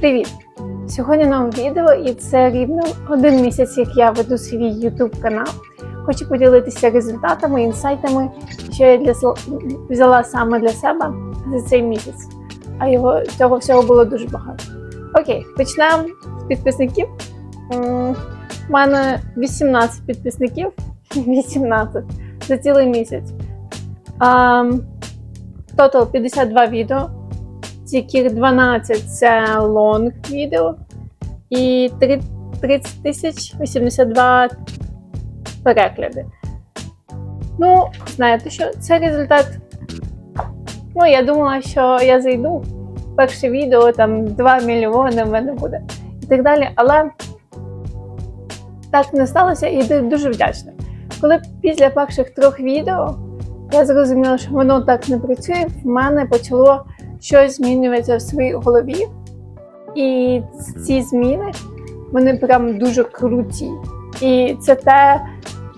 Привіт! Сьогодні нове відео, і це рівно один місяць, як я веду свій YouTube канал. Хочу поділитися результатами, інсайтами, що я для взяла саме для себе за цей місяць. А його цього всього було дуже багато. Окей, почнемо з підписників. У мене 18 підписників. 18 за цілий місяць. Тотал 52 відео з яких 12 це лонг відео і три- 30 тисяч 82 перегляди. Ну, знаєте що, це результат. Ну, я думала, що я зайду перше відео, там 2 мільйони в мене буде і так далі. Але так не сталося і дуже вдячна. Коли після перших трьох відео я зрозуміла, що воно так не працює, в мене почало щось змінюється в своїй голові. І ці зміни вони прям дуже круті. І це те,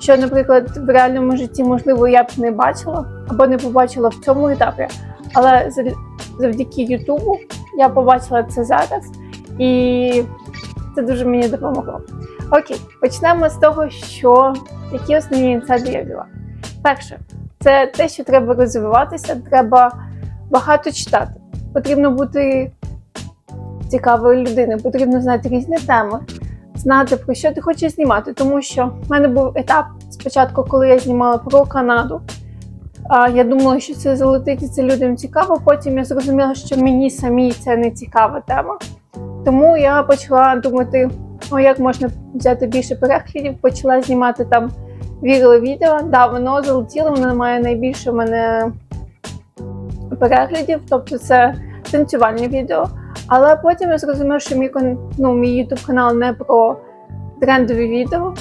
що, наприклад, в реальному житті, можливо, я б не бачила або не побачила в цьому етапі. Але зав- завдяки Ютубу я побачила це зараз, і це дуже мені допомогло. Окей, почнемо з того, що які основні інсайди я взяла. Перше, це те, що треба розвиватися, треба багато читати. Потрібно бути цікавою людиною, потрібно знати різні теми, знати про що ти хочеш знімати. Тому що в мене був етап спочатку, коли я знімала про Канаду. Я думала, що це залетить і це людям цікаво. Потім я зрозуміла, що мені самій це не цікава тема. Тому я почала думати, о, як можна взяти більше переглядів, почала знімати там вірили відео. Да, воно залетіло, воно має найбільше мене переглядів, тобто це танцювальні відео. Але потім я зрозумів, що мій ну, мій YouTube канал не про трендові відео,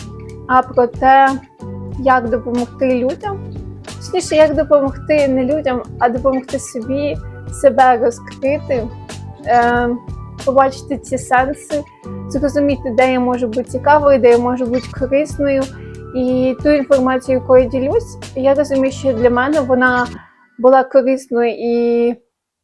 а про те, як допомогти людям. Точніше, як допомогти не людям, а допомогти собі себе розкрити, е, побачити ці сенси, зрозуміти, де я можу бути цікавою, де я можу бути корисною. І ту інформацію, якою ділюсь, я розумію, що для мене вона була корисною і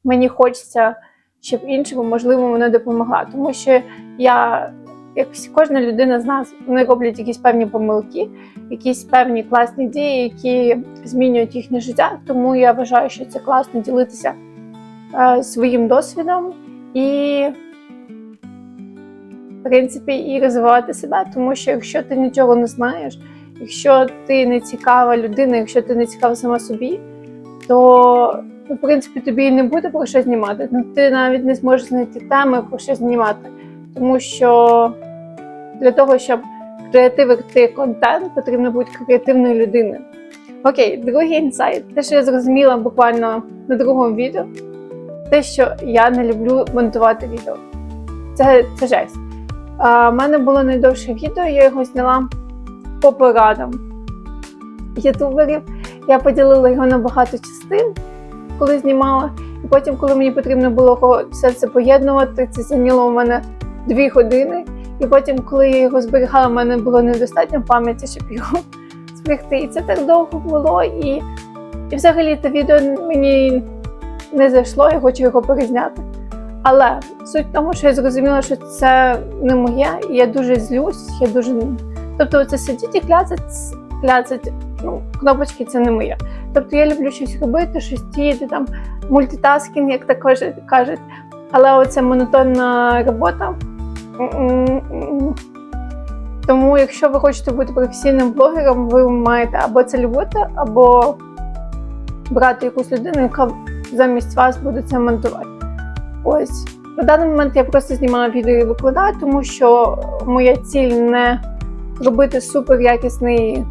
мені хочеться, щоб іншому, можливо, вона допомогла. Тому що я, як кожна людина з нас, вони роблять якісь певні помилки, якісь певні класні дії, які змінюють їхнє життя. Тому я вважаю, що це класно ділитися е, своїм досвідом і, в принципі, і розвивати себе. Тому що якщо ти нічого не знаєш, якщо ти не цікава людина, якщо ти не цікава сама собі, то ну, в принципі тобі і не буде про що знімати. Ну, ти навіть не зможеш знайти теми про що знімати. Тому що для того, щоб креативити контент, потрібно бути креативною людиною. Окей, другий інсайт. Те, що я зрозуміла буквально на другому відео, те, що я не люблю монтувати відео. Це, це жесть. В мене було найдовше відео, я його зняла по порадам ютуберів. Я поділила його на багато частин, коли знімала. І потім, коли мені потрібно було все це поєднувати, це зайняло у мене дві години. І потім, коли я його зберігала, в мене було недостатньо пам'яті, щоб його зберегти. І це так довго було. І, і взагалі те відео мені не зайшло, я хочу його перезняти. Але суть в тому, що я зрозуміла, що це не моє, і я дуже злюсь, я дуже. Тобто, це сидіть і кляцать, кляцать, ну, кнопочки це не моє. Тобто я люблю щось робити, щось діяти, там мультитаскінг, як також кажуть. Але оце монотонна робота. Тому, якщо ви хочете бути професійним блогером, ви маєте або це любити, або брати якусь людину, яка замість вас буде це монтувати. Ось. На даний момент я просто знімала відео і викладаю, тому що моя ціль не робити супер якісний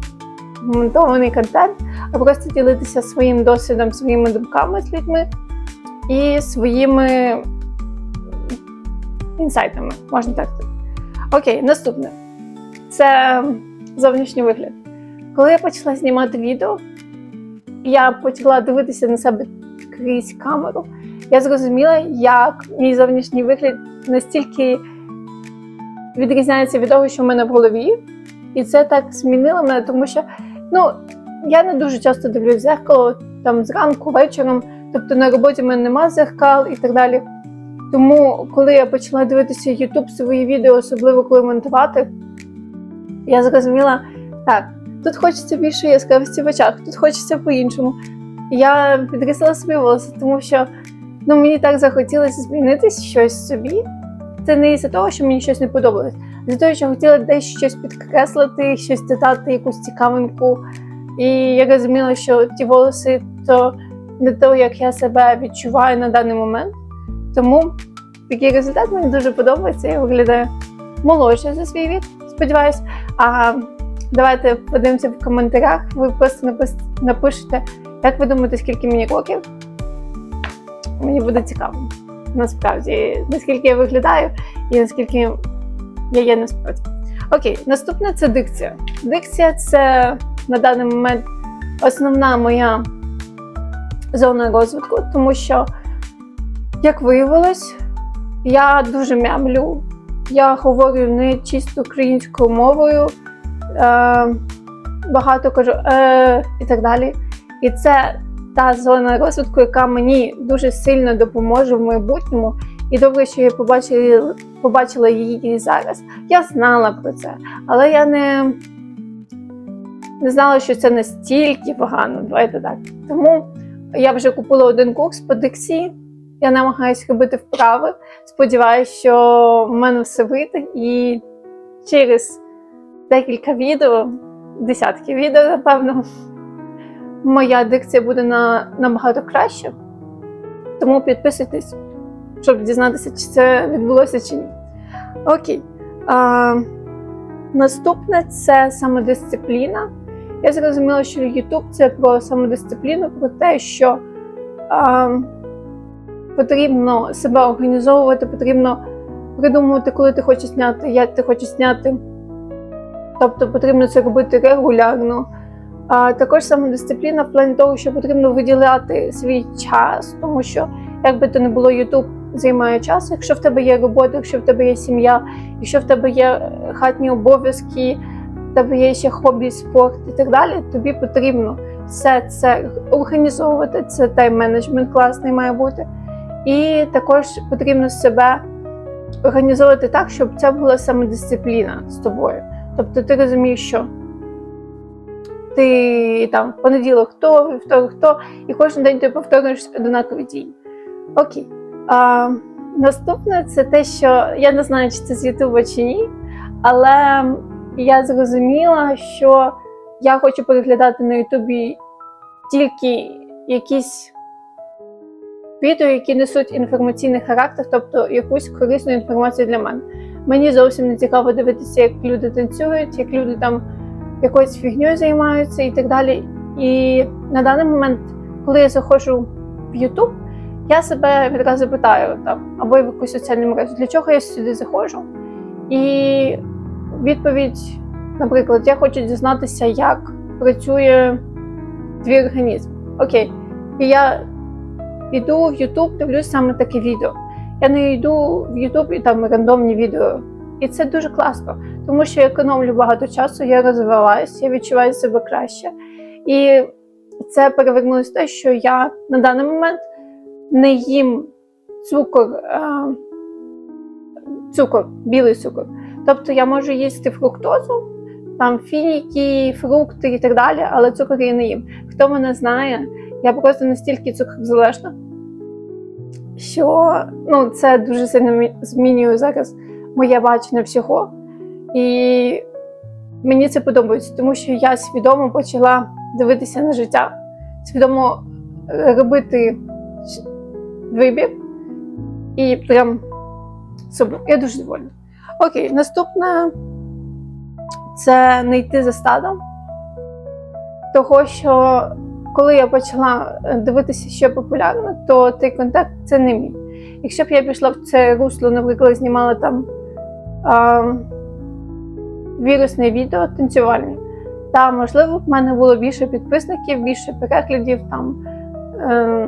монтований контент, а просто ділитися своїм досвідом, своїми думками з людьми і своїми інсайтами, можна так сказати. Окей, наступне це зовнішній вигляд. Коли я почала знімати відео, я почала дивитися на себе крізь камеру. Я зрозуміла, як мій зовнішній вигляд настільки відрізняється від того, що в мене в голові. І це так змінило мене, тому що ну, я не дуже часто дивлюсь в зеркало там зранку, вечором. Тобто на роботі в мене немає зеркал і так далі. Тому, коли я почала дивитися YouTube свої відео, особливо коли монтувати, я зрозуміла, так, тут хочеться більше яскравості в очах, тут хочеться по-іншому. Я підрізала собі волосся, тому що ну, мені так захотілося змінити щось собі. Це не із-за того, що мені щось не подобалось, а з того, що хотіла десь щось підкреслити, щось додати, якусь цікавинку. І я розуміла, що ті волоси то не то, як я себе відчуваю на даний момент. Тому такий результат мені дуже подобається. Я виглядаю молодше за свій вік, сподіваюсь. А давайте подивимося в коментарях. Ви просто напишете, як ви думаєте, скільки мені років. Мені буде цікаво. Насправді, наскільки я виглядаю і наскільки я є насправді. Окей, наступне це дикція. Дикція це на даний момент основна моя зона розвитку, тому що, як виявилось, я дуже мямлю. Я говорю не чисто українською мовою, е, багато кажу е, і так далі. І це та зона розвитку, яка мені дуже сильно допоможе в майбутньому. І добре, що я побачила, побачила її зараз. Я знала про це, але я не, не знала, що це настільки погано. Давайте так. Тому я вже купила один курс по дикції. Я намагаюся робити вправи. Сподіваюся, що в мене все вийде. І через декілька відео, десятки відео, напевно, моя дикція буде на, набагато краще. Тому підписуйтесь, щоб дізнатися, чи це відбулося чи ні. Окей. А, наступне це самодисципліна. Я зрозуміла, що YouTube це про самодисципліну, про те, що а, потрібно себе організовувати, потрібно придумувати, коли ти хочеш зняти, як ти хочеш зняти. Тобто потрібно це робити регулярно. А також самодисципліна в плані того, що потрібно виділяти свій час, тому що, як би то не було, YouTube займає час. Якщо в тебе є робота, якщо в тебе є сім'я, якщо в тебе є е, хатні обов'язки, в тебе є ще хобі, спорт і так далі, тобі потрібно все це організовувати. Це тайм-менеджмент класний має бути. І також потрібно себе організовувати так, щоб це була самодисципліна з тобою. Тобто ти розумієш, що ти там в понеділок то, вівторок то, і кожен день ти повторюєш однакові дії. Окей. А, наступне це те, що я не знаю, чи це з Ютуба чи ні, але я зрозуміла, що я хочу переглядати на Ютубі тільки якісь відео, які несуть інформаційний характер, тобто якусь корисну інформацію для мене. Мені зовсім не цікаво дивитися, як люди танцюють, як люди там якоюсь фігньою займаються і так далі. І на даний момент, коли я заходжу в YouTube, я себе відразу питаю там, або в якусь соціальну мережу, для чого я сюди заходжу? І відповідь, наприклад, я хочу дізнатися, як працює твій організм. Окей. І я йду в YouTube, дивлюсь саме таке відео. Я не йду в YouTube і там рандомні відео. І це дуже класно, тому що я економлю багато часу, я розвиваюся, я відчуваю себе краще. І це перевернулося те, що я на даний момент не їм цукор, а, цукор, білий цукор. Тобто я можу їсти фруктозу, там фініки, фрукти і так далі, але цукор я не їм. Хто мене знає, я просто настільки цукрозалежна, що ну, це дуже сильно змінює зараз моє бачення всього. І мені це подобається, тому що я свідомо почала дивитися на життя, свідомо е, робити вибір. І прям супер. Я дуже довольна. Окей, наступне це не йти за стадом. Того, що коли я почала е, дивитися, що популярно, то цей контент це не мій. Якщо б я пішла в це русло, наприклад, знімала там а, вірусне відео танцювальне, та можливо б в мене було більше підписників, більше переглядів, там, е,